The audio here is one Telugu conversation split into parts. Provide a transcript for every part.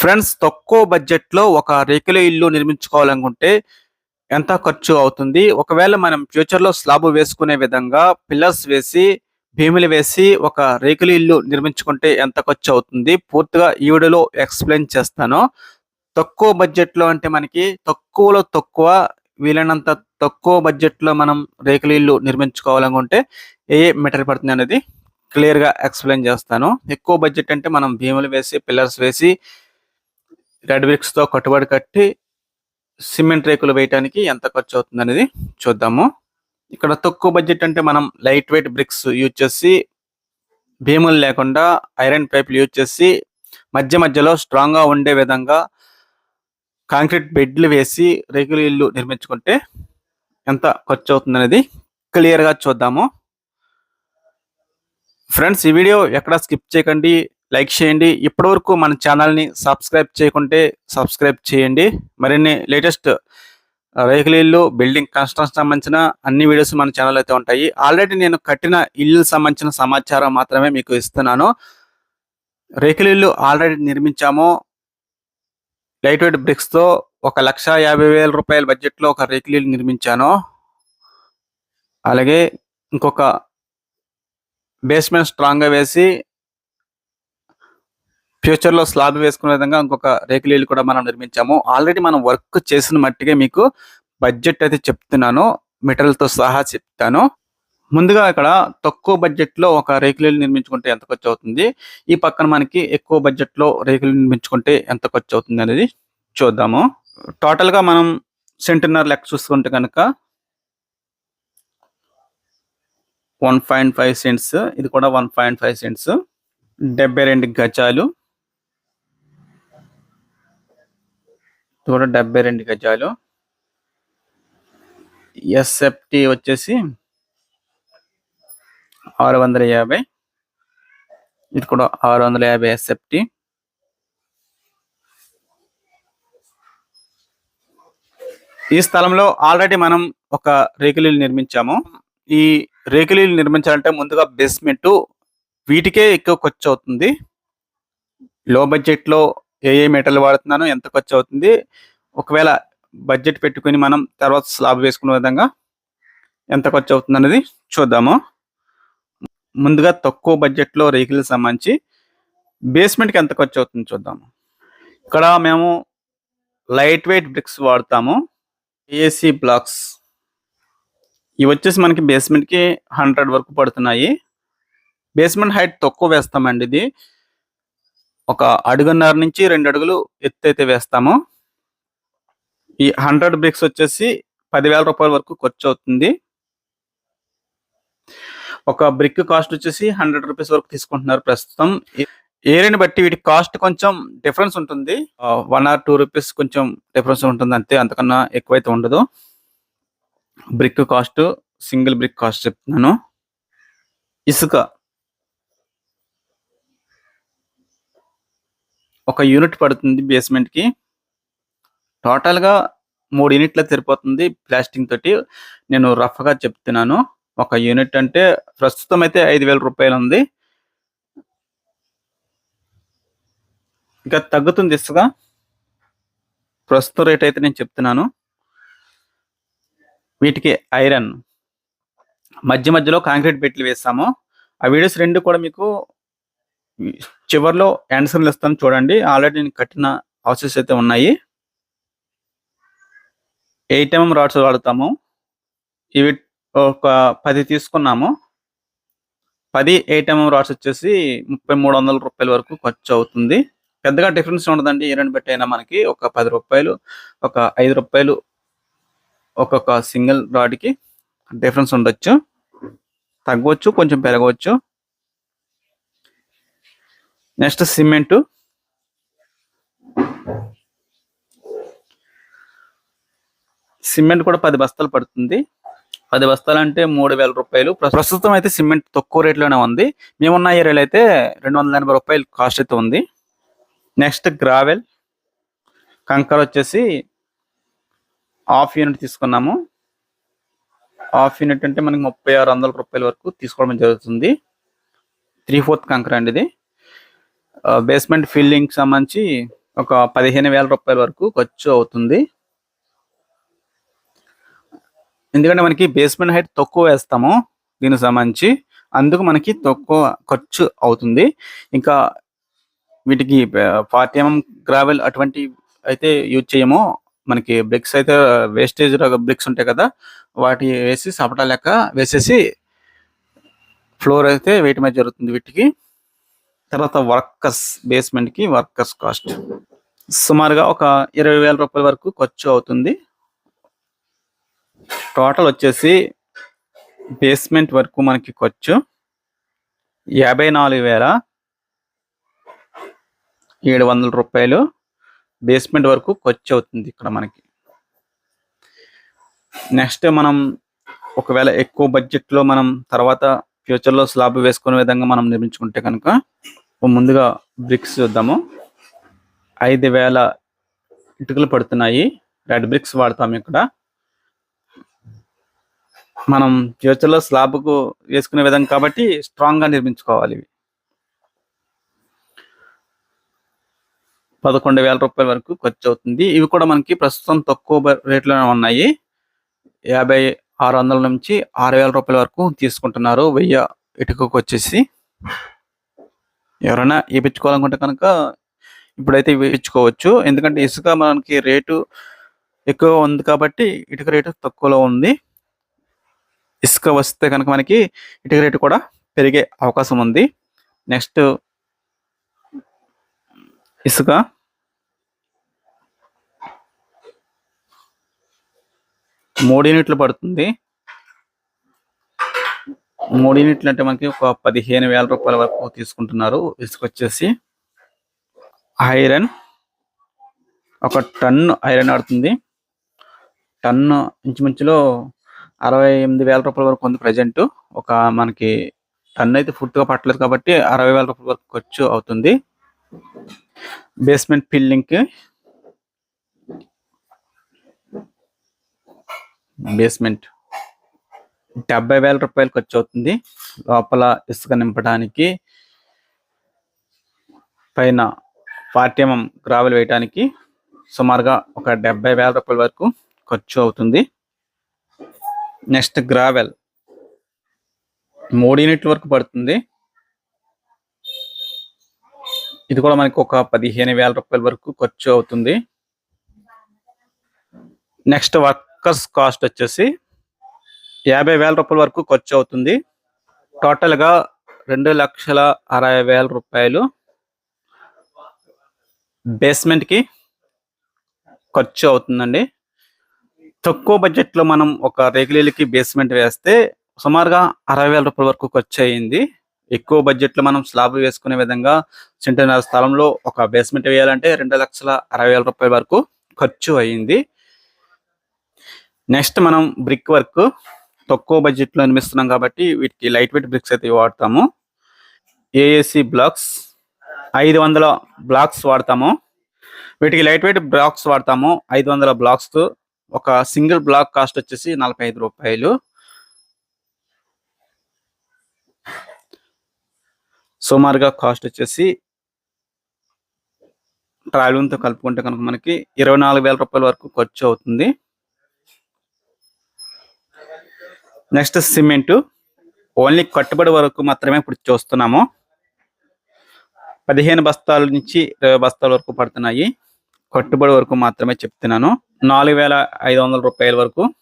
ఫ్రెండ్స్ తక్కువ బడ్జెట్లో ఒక రేకుల ఇల్లు నిర్మించుకోవాలనుకుంటే ఎంత ఖర్చు అవుతుంది? ఒకవేళ మనం ఫ్యూచర్లో స్లాబ్ వేసుకునే విధంగా పిల్లర్స్ వేసి భీములు వేసి ఒక రేకుల ఇల్లు నిర్మించుకుంటే ఎంత ఖర్చు అవుతుంది? పూర్తిగా ఈ వీడియోలో ఎక్స్ప్లెయిన్ చేస్తాను. తక్కువ బడ్జెట్లో అంటే మనకి తక్కువలో తక్కువ వీలైనంత తక్కువ బడ్జెట్లో మనం రేకుల ఇల్లు నిర్మించుకోవాలనుకుంటే ఏ మెటీరియల్ పడుతుంది అనేది క్లియర్గా ఎక్స్ప్లెయిన్ చేస్తాను. ఎక్కువ బడ్జెట్ అంటే మనం భీములు వేసి పిల్లర్స్ వేసి రెడ్ బ్రిక్స్తో కట్టుబడి కట్టి సిమెంట్ రేకులు వేయటానికి ఎంత ఖర్చు అవుతుంది అనేది చూద్దాము. ఇక్కడ తక్కువ బడ్జెట్ అంటే మనం లైట్ వెయిట్ బ్రిక్స్ యూజ్ చేసి భీములు లేకుండా ఐరన్ పైపులు యూజ్ చేసి మధ్య మధ్యలో స్ట్రాంగ్గా ఉండే విధంగా కాంక్రీట్ బెడ్లు వేసి రేకుల ఇల్లు నిర్మించుకుంటే ఎంత ఖర్చు అవుతుంది అనేది క్లియర్గా చూద్దాము. ఫ్రెండ్స్ ఈ వీడియో ఎక్కడ స్కిప్ చేయకండి లైక్ చేయండి. ఇప్పటివరకు మన ఛానల్ని సబ్స్క్రైబ్ చేయకుంటే సబ్స్క్రైబ్ చేయండి. మరిన్ని లేటెస్ట్ రేకుల ఇల్లు బిల్డింగ్ కన్స్ట్రక్షన్ సంబంధించిన అన్ని వీడియోస్ మన ఛానల్ అయితే ఉంటాయి. ఆల్రెడీ నేను కట్టిన ఇల్లు సంబంధించిన సమాచారం మాత్రమే మీకు ఇస్తున్నాను. రేకుల ఇల్లు ఆల్రెడీ నిర్మించాము. లైట్ వెయిట్ బ్రిక్స్తో ఒక లక్ష యాభై వేల రూపాయల బడ్జెట్లో ఒక రేకుల ఇల్లు నిర్మించాను. అలాగే ఇంకొక బేస్మెంట్ స్ట్రాంగ్గా వేసి ఫ్యూచర్లో స్లాబ్ వేసుకునే విధంగా ఇంకొక రేకులీలు కూడా మనం నిర్మించాము. ఆల్రెడీ మనం వర్క్ చేసిన మట్టిగా మీకు బడ్జెట్ అయితే చెప్తున్నాను. మెటీరియల్తో సహా చెప్తాను. ముందుగా ఇక్కడ తక్కువ బడ్జెట్లో ఒక రేకుల ఇల్లు నిర్మించుకుంటే ఎంత ఖర్చు అవుతుంది? ఈ పక్కన మనకి ఎక్కువ బడ్జెట్లో రేకులు నిర్మించుకుంటే ఎంత ఖర్చు అవుతుంది అనేది చూద్దాము. టోటల్గా మనం సెంటున్నర లెక్క చూసుకుంటే కనుక వన్ పాయింట్ ఫైవ్ సెంట్స్ ఇది కూడా వన్ పాయింట్ ఫైవ్ సెంట్స్ డెబ్బై రెండు గజాలు. కూడా డెబ్బై రెండు గజాలు. ఎస్ఎఫ్టీ వచ్చేసి ఆరు వందల యాభై. ఇది కూడా ఆరు వందల యాభై ఎస్ఎఫ్టీ ఈ స్థలంలో ఆల్రెడీ మనం ఒక రేకులు నిర్మించాము. ఈ రేకులు నిర్మించాలంటే ముందుగా బేస్మెంట్ వీటికే ఎక్కువ ఖర్చు అవుతుంది. లో బడ్జెట్లో ఏ ఏ మెటల్ వాడుతున్నానో ఎంత ఖర్చు అవుతుంది. ఒకవేళ బడ్జెట్ పెట్టుకుని మనం తర్వాత స్లాబ్ వేసుకునే విధంగా ఎంత ఖర్చు అవుతుంది అనేది చూద్దాము. ముందుగా తక్కువ బడ్జెట్లో రేకులకు సంబంధించి బేస్మెంట్కి ఎంత ఖర్చు అవుతుంది చూద్దాము. ఇక్కడ మేము లైట్ వెయిట్ బ్రిక్స్ వాడతాము ఏసీ బ్లాక్స్ ఇవి వచ్చేసి మనకి బేస్మెంట్కి హండ్రెడ్ వరకు పడుతున్నాయి. బేస్మెంట్ హైట్ తక్కువ వేస్తామండి ఇది. ఒక అడుగున్నర నుంచి రెండు అడుగులు ఎత్తు అయితే వేస్తాము. ఈ హండ్రెడ్ బ్రిక్స్ వచ్చేసి పదివేల రూపాయల వరకు ఖర్చు అవుతుంది. ఒక బ్రిక్ కాస్ట్ వచ్చేసి హండ్రెడ్ రూపీస్ వరకు తీసుకుంటున్నారు ప్రస్తుతం. ఏరియాని బట్టి వీటి కాస్ట్ కొంచెం డిఫరెన్స్ ఉంటుంది. వన్ ఆర్ టూ రూపీస్ కొంచెం డిఫరెన్స్ ఉంటుంది అంతే. అంతకన్నా ఎక్కువైతే ఉండదు. Brick cost single brick cost చెప్తున్నాను. ఇసుక. ఒక యూనిట్ పడుతుంది బేస్మెంట్కి టోటల్గా మూడు యూనిట్ల సరిపోతుంది ప్లాస్టింగ్ తోటి. నేను రఫ్గా చెప్తున్నాను. ఒక యూనిట్ అంటే ప్రస్తుతం అయితే ఐదు వేల రూపాయలు ఉంది. ఇంకా తగ్గుతుంది ఇసుక. ప్రస్తుతం రేట్ అయితే నేను చెప్తున్నాను. వీటికి ఐరన్. మధ్య మధ్యలో కాంక్రీట్ పెట్లు వేస్తాము. ఆ వీడియోస్ రెండు కూడా మీకు చివర్లో ఆన్సర్లు ఇస్తాను చూడండి. ఆల్రెడీ నేను కట్టిన హౌసెస్ అయితే ఉన్నాయి. ఎయిట్ ఎంఎం రాడ్స్ వాడతాము. ఇవి ఒక పది తీసుకున్నాము. పది ఎయిట్ ఎంఎం రాడ్స్ వచ్చేసి ముప్పై మూడు వందల రూపాయల వరకు ఖర్చు అవుతుంది. పెద్దగా డిఫరెన్స్ ఉండదండి. ఈ రెండు బట్టి అయినా మనకి ఒక పది రూపాయలు ఒక ఐదు రూపాయలు ఒక్కొక్క సింగిల్ రాడ్కి డిఫరెన్స్ ఉండొచ్చు. తగ్గవచ్చు కొంచెం పెరగవచ్చు. Next cement. సిమెంట్ కూడా పది బస్తాలు పడుతుంది. పది బస్తాలు అంటే మూడు వేల రూపాయలు. ప్ర- ప్రస్తుతం అయితే సిమెంట్ తక్కువ రేట్లోనే ఉంది. మేమున్న ఏరియాలో అయితే రెండు వందల ఎనభై రూపాయలు కాస్ట్ అయితే ఉంది. Next gravel. కంకర వచ్చేసి హాఫ్ యూనిట్ తీసుకున్నాము. హాఫ్ యూనిట్ అంటే మనకి ముప్పై ఆరు వందల రూపాయల వరకు తీసుకోవడం జరుగుతుంది. త్రీ ఫోర్త్ కంకర అండి ఇది. బేస్మెంట్ ఫిల్లింగ్ సంబంధించి ఒక పదిహేను వేల రూపాయల వరకు ఖర్చు అవుతుంది. ఎందుకంటే మనకి బేస్మెంట్ హైట్ తక్కువ వేస్తాము దీనికి సంబంధించి. అందుకు మనకి తక్కువ ఖర్చు అవుతుంది. ఇంకా వీటికి ఫార్టీ ఎంఎం గ్రావెల్ అటువంటి అయితే యూజ్ చేయము. మనకి బ్రిక్స్ అయితే వేస్టేజ్ బ్రిక్స్ ఉంటాయి కదా వాటి వేసి సపటా లెక్క వేసేసి ఫ్లోర్ అయితే వేయటం జరుగుతుంది వీటికి. తర్వాత వర్కర్స్ బేస్మెంట్కి వర్కర్స్ కాస్ట్ సుమారుగా ఒక ఇరవై వేల రూపాయల వరకు ఖర్చు అవుతుంది. టోటల్ వచ్చేసి బేస్మెంట్ వరకు మనకి ఖర్చు యాభై నాలుగు వేల ఏడు వందల రూపాయలు. బేస్మెంట్ వరకు ఖర్చు అవుతుంది ఇక్కడ మనకి. నెక్స్ట్ మనం ఒకవేళ ఎక్కువ బడ్జెట్లో మనం తర్వాత ఫ్యూచర్లో స్లాబ్ వేసుకునే విధంగా మనం నిర్మించుకుంటే కనుక ముందుగా బ్రిక్స్ చూద్దాము. ఐదు వేల ఇటుకలు పడుతున్నాయి. రెడ్ బ్రిక్స్ వాడతాము ఇక్కడ. మనం ఫ్యూచర్లో స్లాబ్కు వేసుకునే విధంగా కాబట్టి స్ట్రాంగ్గా నిర్మించుకోవాలి ఇవి. పదకొండు వేల రూపాయల వరకు ఖర్చు అవుతుంది ఇవి కూడా మనకి ప్రస్తుతం తక్కువ రేట్లోనే ఉన్నాయి. యాభై ఆరు వందల నుంచి ఆరు వేల రూపాయల వరకు తీసుకుంటున్నారు. వెయ్యి ఇటుకకు వచ్చేసి. ఎవరైనా వేయించుకోవాలనుకుంటే కనుక ఇప్పుడైతే ఇప్పించుకోవచ్చు ఎందుకంటే ఇసుక మనకి రేటు ఎక్కువ ఉంది కాబట్టి ఇటుక రేటు తక్కువలో ఉంది. ఇసుక వస్తే కనుక మనకి ఇటుక రేటు కూడా పెరిగే అవకాశం ఉంది. నెక్స్ట్ ఇసుక? మూడు యూనిట్లు పడుతుంది. మూడు యూనిట్లు అంటే మనకి ఒక పదిహేను వేల రూపాయల వరకు తీసుకుంటున్నారు. ఇసుక వచ్చేసి ఐరన్. ఒక టన్ ఐరన్ ఆడుతుంది. టన్ను ఇంచుమించులో అరవై ఎనిమిది వేల రూపాయల వరకు ఉంది ప్రజెంట్ ఒక మనకి టన్ అయితే పూర్తిగా పట్టలేదు కాబట్టి అరవై వేల రూపాయల వరకు ఖర్చు అవుతుంది. బేస్మెంట్ ఫిల్లింగ్కి బేస్మెంట్ డెబ్బై వేల రూపాయలు ఖర్చు అవుతుంది. లోపల ఇసుక నింపడానికి పైన ఫార్టీ ఎంఎం గ్రావెల్ వేయడానికి సుమారుగా ఒక డెబ్బై వేల రూపాయల వరకు ఖర్చు అవుతుంది. నెక్స్ట్ గ్రావెల్ మూడు యూనిట్ల వరకు పడుతుంది. ఇది కూడా మనకి ఒక పదిహేను వేల రూపాయల వరకు ఖర్చు అవుతుంది. నెక్స్ట్ వర్కర్స్ కాస్ట్ వచ్చేసి యాభై వేల రూపాయల వరకు ఖర్చు అవుతుంది. టోటల్గా రెండు లక్షల అరవై వేల రూపాయలు బేస్మెంట్కి ఖర్చు అవుతుందండి. తక్కువ బడ్జెట్లో మనం ఒక రేకులీలకి బేస్మెంట్ వేస్తే సుమారుగా అరవై వేల రూపాయల వరకు ఖర్చు అయ్యింది ఎక్కువ బడ్జెట్లో మనం స్లాబ్ వేసుకునే విధంగా సెంటున్నర స్థలంలో ఒక బేస్మెంట్ వేయాలంటే రెండు లక్షల అరవై వేల రూపాయల వరకు ఖర్చు అయింది. నెక్స్ట్ మనం బ్రిక్ వర్క్ తక్కువ బడ్జెట్లో నిర్మిస్తున్నాం కాబట్టి వీటికి లైట్ వెయిట్ బ్రిక్స్ అయితే వాడతాము. ఏఏసి బ్లాక్స్ ఐదు వందల బ్లాక్స్ వాడతాము. వీటికి లైట్ వెయిట్ బ్లాక్స్ వాడతాము. ఐదు వందల బ్లాక్స్ ఒక సింగిల్ బ్లాక్ కాస్ట్ వచ్చేసి నలభై ఐదు రూపాయలు. సుమారుగా కాస్ట్ వచ్చేసి ట్రావెలింగ్తో కలుపుకుంటే కనుక మనకి ఇరవై నాలుగు వేల రూపాయల వరకు ఖర్చు అవుతుంది. Next cement. ఓన్లీ కట్టుబడి వరకు మాత్రమే ఇప్పుడు చూస్తున్నాము. పదిహేను బస్తాల నుంచి ఇరవై బస్తాల వరకు పడుతున్నాయి. కట్టుబడి వరకు మాత్రమే చెప్తున్నాను. నాలుగు వేల ఐదు వందల రూపాయల వరకు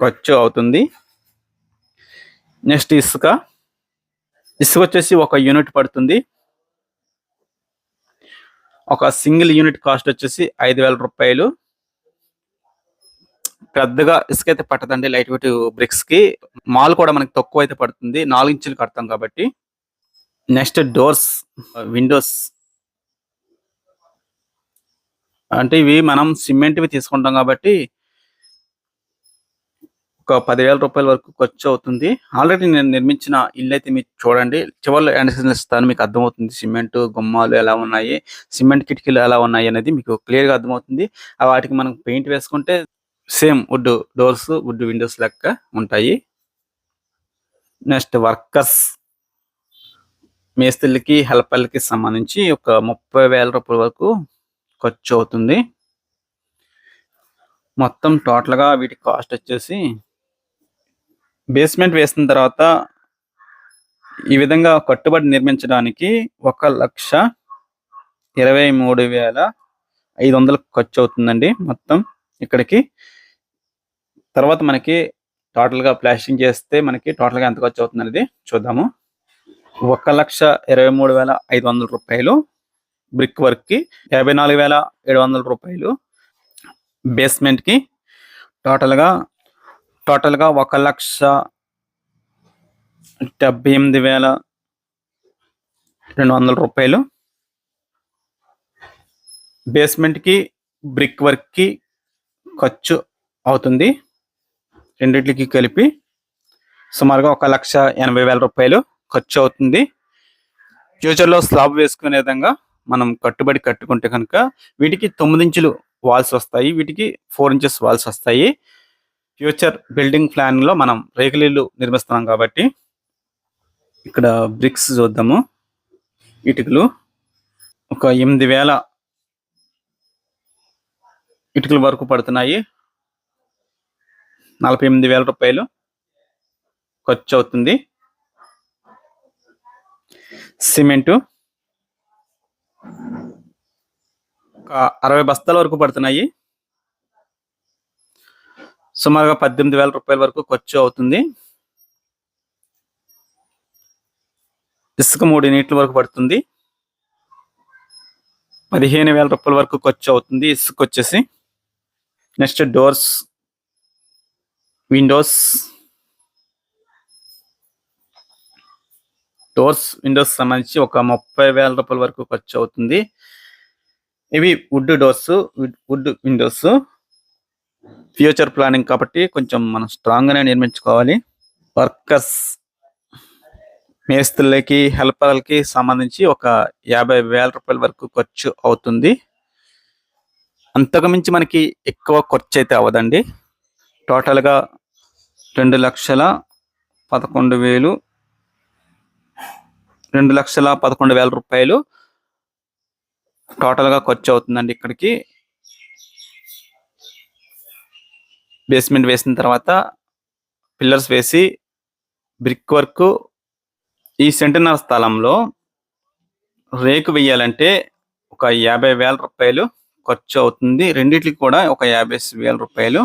ఖర్చు అవుతుంది. నెక్స్ట్ ఇసుక. ఇసుక వచ్చేసి ఒక యూనిట్ పడుతుంది. ఒక సింగిల్ యూనిట్ కాస్ట్ వచ్చేసి ఐదు వేల రూపాయలు. పెద్దగా ఇసుక అయితే పట్టదండి లైట్ వెయిట్ బ్రిక్స్కి. మాల్ కూడా మనకి తక్కువ అయితే పడుతుంది నాలుగు ఇంచులు కడతాం కాబట్టి. నెక్స్ట్ డోర్స్ విండోస్ అంటే ఇవి మనం సిమెంట్వి తీసుకుంటాం కాబట్టి ఒక పదివేల రూపాయల వరకు ఖర్చు అవుతుంది. ఆల్రెడీ నేను నిర్మించిన ఇల్లు అయితే మీరు చూడండి. చివరిలో ఎండసీజన్ ఇస్తాను మీకు అర్థమవుతుంది. సిమెంట్ గుమ్మాలు ఎలా ఉన్నాయి సిమెంట్ కిటికీలు ఎలా ఉన్నాయి అనేది మీకు క్లియర్గా అర్థమవుతుంది. వాటికి మనం పెయింట్ వేసుకుంటే same wood doors wood windows లెక్క ఉంటాయి. Next workers. మేస్త్రులకి హెల్పర్లకి సంబంధించి ఒక ముప్పై వేల రూపాయల వరకు ఖర్చు అవుతుంది. మొత్తం టోటల్గా వీటి కాస్ట్ వచ్చేసి బేస్మెంట్ వేసిన తర్వాత ఈ విధంగా కట్టుబడి నిర్మించడానికి ఒక లక్ష ఇరవై మూడు వేల ఐదు వందలు ఖర్చు అవుతుందండి మొత్తం ఇక్కడికి. తర్వాత మనకి టోటల్గా ప్లాస్టింగ్ చేస్తే మనకి టోటల్గా ఎంత ఖర్చు అవుతుంది అనేది చూద్దాము. ఒక లక్ష ఇరవై మూడు వేల ఐదు వందల రూపాయలు బ్రిక్ వర్క్కి యాభై నాలుగు వేల ఏడు వందల రూపాయలు బేస్మెంట్కి టోటల్గా టోటల్గా ఒక లక్ష డెబ్బై ఎనిమిది వేల రెండు వందల రూపాయలు. బేస్మెంట్కి బ్రిక్ వర్క్కి ఖర్చు అవుతుంది. రెండిట్లకి కలిపి సుమారుగా ఒక లక్ష ఎనభై వేల రూపాయలు ఖర్చు అవుతుంది. ఫ్యూచర్లో స్లాబ్ వేసుకునే విధంగా మనం కట్టుబడి కట్టుకుంటే కనుక వీటికి తొమ్మిది ఇంచులు వాల్స్ వస్తాయి. వీటికి ఫోర్ ఇంచెస్ వాల్స్ వస్తాయి. ఫ్యూచర్ బిల్డింగ్ ప్లాన్లో మనం రేకుల నిర్మిస్తున్నాం కాబట్టి ఇక్కడ బ్రిక్స్ చూద్దాము. ఇటుకలు. ఒక ఎనిమిది వేల ఇటుకల వరకు పడుతున్నాయి. నలభై ఎనిమిది వేల రూపాయలు ఖర్చు అవుతుంది. సిమెంటు. ఒక అరవై బస్తాల వరకు పడుతున్నాయి. సుమారుగా పద్దెనిమిది వేల రూపాయల వరకు ఖర్చు అవుతుంది. ఇసుక మూడు నీట్ల వరకు పడుతుంది. పదిహేను వేల రూపాయల వరకు ఖర్చు అవుతుంది ఇసుక వచ్చేసి. Next doors windows. Doors windows సంబంధించి ఒక ముప్పై వేల రూపాయల వరకు ఖర్చు అవుతుంది. ఇవి wood doors wood windows. Future planning కాబట్టి కొంచెం మనం స్ట్రాంగ్గానే నిర్మించుకోవాలి. వర్కర్స్ మేస్త్రులకి హెల్పర్లకి సంబంధించి ఒక యాభై వేల రూపాయల వరకు ఖర్చు అవుతుంది. అంతకుమించి మనకి ఎక్కువ ఖర్చు అయితే అవ్వదండి. టోటల్గా రెండు లక్షల పదకొండు వేలు రెండు లక్షల పదకొండు వేల రూపాయలు టోటల్గా ఖర్చు అవుతుందండి ఇక్కడికి. బేస్మెంట్ వేసిన తర్వాత పిల్లర్స్ వేసి బ్రిక్ వర్క్ ఈ సెంటనర్ స్థలంలో రేకు వేయాలంటే ఒక యాభై వేల రూపాయలు ఖర్చు అవుతుంది. రెండిట్లకి కూడా ఒక యాభై వేల రూపాయలు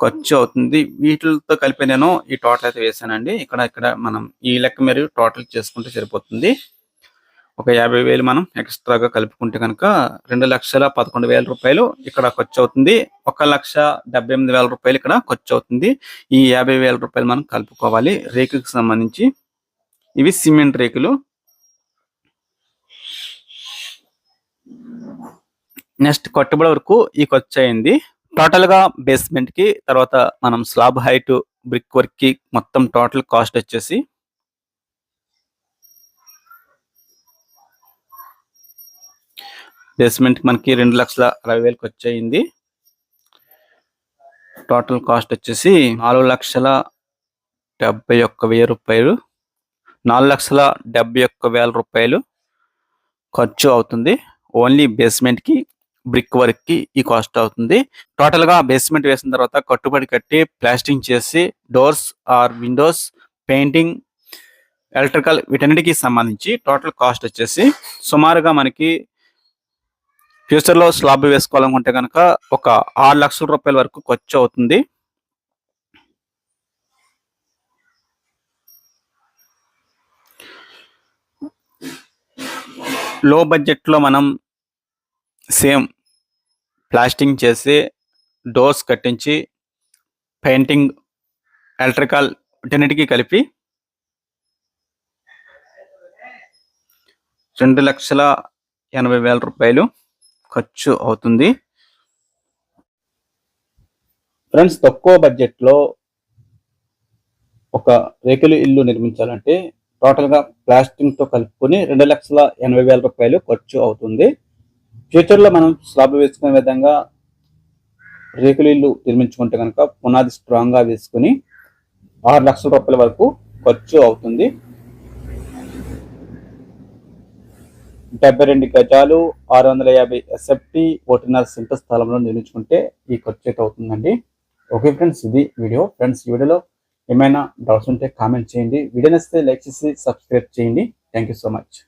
ఖర్చు అవుతుంది. వీటితో కలిపి నేను ఈ టోటల్ అయితే వేసానండి. ఇక్కడ ఇక్కడ మనం ఈ లెక్క మీరు టోటల్ చేసుకుంటే సరిపోతుంది. ఒక యాభై వేలు మనం ఎక్స్ట్రాగా కలుపుకుంటే కనుక రెండు లక్షల పదకొండు వేల రూపాయలు ఇక్కడ ఖర్చు అవుతుంది ఒక లక్ష డెబ్బై ఎనిమిది వేల రూపాయలు ఇక్కడ ఖర్చు అవుతుంది ఈ యాభై వేల రూపాయలు మనం కలుపుకోవాలి. రేకుకి సంబంధించి ఇవి సిమెంట్ రేకులు. నెక్స్ట్ కట్టుబడి వరకు ఈ ఖర్చు అయింది. టోటల్గా బేస్మెంట్కి తర్వాత మనం స్లాబ్ హైట్ బ్రిక్ వర్క్కి మొత్తం టోటల్ కాస్ట్ వచ్చేసి బేస్మెంట్ మనకి రెండు లక్షల అరవై వేలకు వచ్చేయింది. టోటల్ కాస్ట్ వచ్చేసి నాలుగు లక్షల డెబ్బై ఒక్క వెయ్యి రూపాయలు. నాలుగు లక్షల డెబ్బై ఒక్క వేల రూపాయలు ఖర్చు అవుతుంది. ఓన్లీ బేస్మెంట్కి బ్రిక్ వర్క్కి ఈ కాస్ట్ అవుతుంది. టోటల్గా బేస్మెంట్ వేసిన తర్వాత కట్టుబడి కట్టి ప్లాస్టింగ్ చేసి doors or windows painting electrical వీటన్నిటికి సంబంధించి టోటల్ కాస్ట్ వచ్చేసి సుమారుగా మనకి ఫ్యూచర్లో స్లాబ్ వేసుకోవాలనుకుంటే కనుక ఒక ఆరు లక్షల రూపాయల వరకు ఖర్చు అవుతుంది. లో బడ్జెట్లో మనం సేమ్ ప్లాస్టింగ్ చేసి డోర్స్ కట్టించి పెయింటింగ్ ఎలక్ట్రికల్ వీటన్నిటికీ కలిపి రెండు లక్షల ఎనభై వేల రూపాయలు ఖర్చు అవుతుంది. ఫ్రెండ్స్ తక్కువ బడ్జెట్లో ఒక రేకుల ఇల్లు నిర్మించాలంటే టోటల్గా ప్లాస్టింగ్తో కలుపుకొని రెండు లక్షల ఎనభై వేల రూపాయలు ఖర్చు అవుతుంది. ఫ్యూచర్లో మనం స్లాబ్ వేసుకునే విధంగా రేకుల ఇల్లు నిర్మించుకుంటే కనుక పునాది స్ట్రాంగ్గా వేసుకుని ఆరు లక్షల రూపాయల వరకు ఖర్చు అవుతుంది. డెబ్బై రెండు గజాలు ఆరు వందల యాభై ఎస్ఎఫ్టి ఒకటిన్నర సెంట స్థలంలో నిర్మించుకుంటే ఈ ఖర్చు అయితే అవుతుందండి. ఓకే ఫ్రెండ్స్ ఇది వీడియో. ఫ్రెండ్స్ ఈ వీడియోలో ఏమైనా డౌట్స్ ఉంటే కామెంట్ చేయండి. వీడియో నచ్చితే లైక్ చేసి సబ్స్క్రైబ్ చేయండి. Thank you so much.